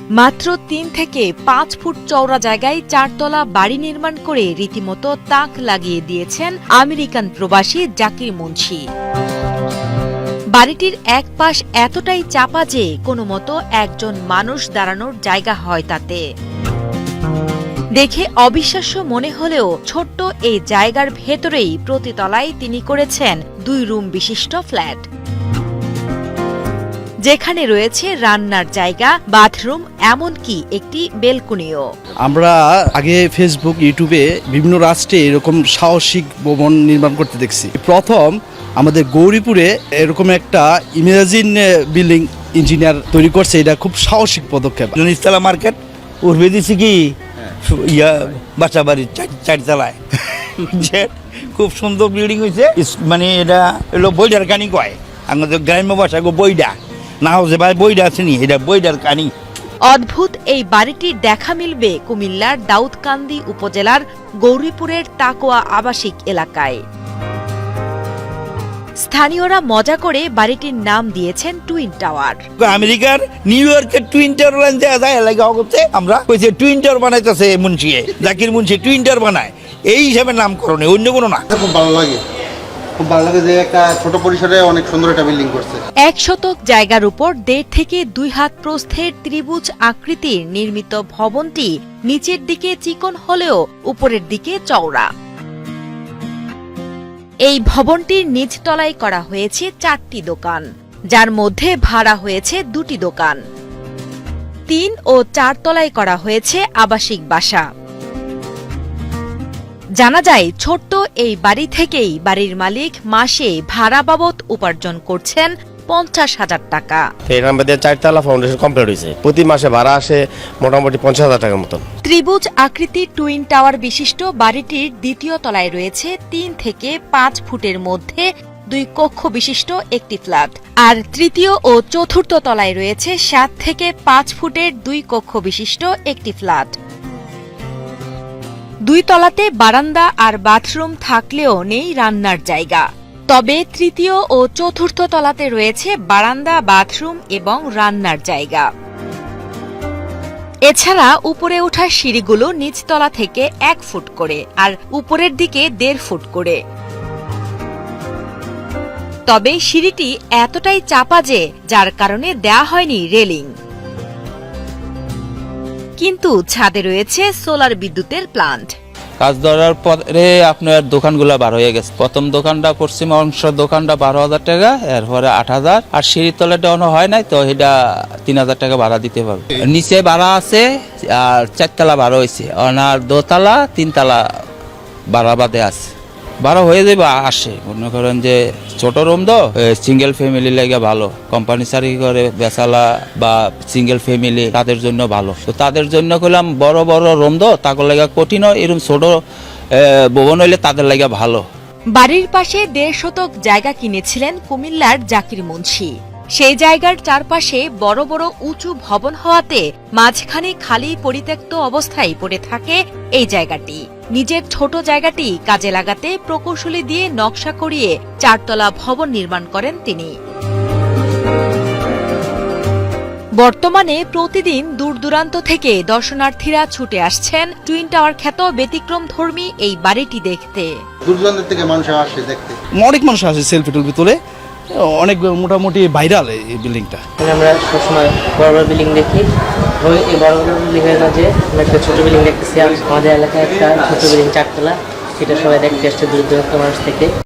মাত্র তিন থেকে পাঁচ ফুট চওড়া জায়গায় চারতলা বাড়ি নির্মাণ করে রীতিমতো তাক লাগিয়ে দিয়েছেন আমেরিকান প্রবাসী জাকির মুন্সি। বাড়িটির এক পাশ এতটাই চাপা যে কোনো মতো একজন মানুষ দাঁড়ানোর জায়গা হয় তাতে। দেখে অবিশ্বাস্য মনে হলেও ছোট্ট এই জায়গার ভেতরেই প্রতিতলায় তিনি করেছেন দুই রুম বিশিষ্ট ফ্ল্যাট। যেখানে রয়েছে রান্নার জায়গা বাথরুম এমনকি একটি বেলকুনিও। আমরা আগে ফেসবুক ইউটিউবে বিভিন্ন রাষ্ট্রে এরকম সাহসিক ভবন নির্মাণ করতে দেখছি। প্রথম আমাদের গৌরীপুরে এরকম একটা ইমাজিন বিল্ডিং ইঞ্জিনিয়ার তৈরি করছে এটা খুব সাহসিক পদক্ষেপ। ইস্তালা মার্কেট উর্বে দিছি কি? ইয়া বাসা বাড়ির চার- চারতলায় যে খুব সুন্দর বিল্ডিং হয়েছে মানে এটা এলো বইডার কানি কয়। আমাদের গ্রাম্য ভাষা গো বইডা না হচ্ছে ভাই বইডা আছে নি এটা বইডার কানি। অদ্ভুত এই বাড়িটির দেখা মিলবে কুমিল্লার দাউদকান্দি উপজেলার গৌরীপুরের তাকোয়া আবাসিক এলাকায়। স্থানীয়রা মজা করে বাড়িটির নাম দিয়েছেন টুইন টাওয়ার। আমেরিকার নিউ ইয়র্কের টুইন টাওয়ার লাইন যায় এলাকা অগতে আমরা কইছে টুইন টাওয়ার বানাইতেছে মুন্সিয়ে জাকির মুন্সি টুইন টাওয়ার বানায়। এই হিসাবে নামকরণে অন্য কোনো না। খুব ভালো লাগে। যে একটা ছোট পরিসরে অনেক সুন্দর একটা বিল্ডিং করছে। এক শতক জায়গার উপর দেড় থেকে দুই হাত প্রস্থের ত্রিভুজ আকৃতির নির্মিত ভবনটি নিচের দিকে চিকন হলেও উপরের দিকে চওড়া। এই ভবনটির নিচতলায় করা হয়েছে চারটি দোকান, যার মধ্যে ভাড়া হয়েছে দুটি দোকান। তিন ও চার তলায় করা হয়েছে আবাসিক বাসা। জানা যায় ছোট্ট এই বাড়ি থেকেই বাড়ির মালিক মাসে ভাড়া বাবদ উপার্জন করছেন পঞ্চাশ হাজার টাকা। আমাদের চারতলা ফাউন্ডেশন কমপ্লিট হয়েছে। প্রতি মাসে ভাড়া আসে মোটামুটি পঞ্চাশ হাজার টাকার মতন। ত্রিভুজ আকৃতির টুইন টাওয়ার বিশিষ্ট বাড়িটির দ্বিতীয় তলায় রয়েছে তিন থেকে পাঁচ ফুটের মধ্যে দুই কক্ষ বিশিষ্ট একটি ফ্ল্যাট। আর তৃতীয় ও চতুর্থ তলায় রয়েছে সাত থেকে পাঁচ ফুটের দুই কক্ষ বিশিষ্ট একটি ফ্ল্যাট। দুই তলাতে বারান্দা আর বাথরুম থাকলেও নেই রান্নার জায়গা। তবে তৃতীয় ও চতুর্থ তলাতে রয়েছে বারান্দা, বাথরুম এবং রান্নার জায়গা। এছাড়া উপরে ওঠার সিঁড়িগুলো নিচতলা থেকে এক ফুট করে আর উপরের দিকে দেড় ফুট করে। তবে সিঁড়িটি এতটাই চাপা যে, যার কারণে দেয়া হয়নি রেলিং। কিন্তু ছাদে রয়েছে সোলার বিদ্যুতের প্লান্ট কাজ ধরার পরে আপনার দোকানগুলো বার হয়ে গেছে। প্রথম দোকানটা পশ্চিম অংশ দোকানটা বারো হাজার টাকা, এরপরে আট হাজার। আর তলাটা অন্য হয় নাই, তো এটা তিন হাজার টাকা ভাড়া দিতে পারবে। নিচে ভাড়া আছে, আর চারতলা ভাড়া হয়েছে। আর দোতলা, তিনতলা ভাড়া বাদে আছে। ভাড়া হয়ে যাবে আসে। মনে করেন যে ছোট রুম তো সিঙ্গেল ফ্যামিলি লাগে ভালো। কোম্পানি সারি করে বেচালা বা সিঙ্গেল ফ্যামিলি তাদের জন্য ভালো। তো তাদের জন্য করলাম বড় বড় রুম তো তাকে লাগে কঠিন এরকম ছোট ভবন হইলে তাদের লাগে ভালো। বাড়ির পাশে দেড় শতক জায়গা কিনেছিলেন কুমিল্লার জাকির মুন্সি। সেই জায়গার চারপাশে বড় বড় উঁচু ভবন হওয়াতে মাঝখানে খালি পরিত্যক্ত অবস্থায় পড়ে থাকে এই জায়গাটি। নিজের ছোট জায়গাটি কাজে লাগাতে প্রকৌশলী দিয়ে নকশা করিয়ে চারতলা ভবন নির্মাণ করেন তিনি। বর্তমানে প্রতিদিন দূর দূরান্ত থেকে দর্শনার্থীরা ছুটে আসছেন টুইন টাওয়ার খ্যাত ব্যতিক্রম ধর্মী এই বাড়িটি দেখতে। দূর দূরান্তের থেকে মানুষ আসে দেখতে। অনেক মানুষ আসে সেলফি টুলফি তোলে। অনেক মোটামুটি ভাইরাল এই বিল্ডিংটা। আমরা সবসময় বড় বড় বিল্ডিং দেখি। ওই এই বড় বড় বিল্ডিংয়ের মাঝে আমরা একটা ছোটো বিল্ডিং দেখতেছি। আমাদের এলাকায় একটা ছোট বিল্ডিং চারতলা। সেটা সবাই দেখতে আসছে দূর দূরান্ত মানুষ থেকে।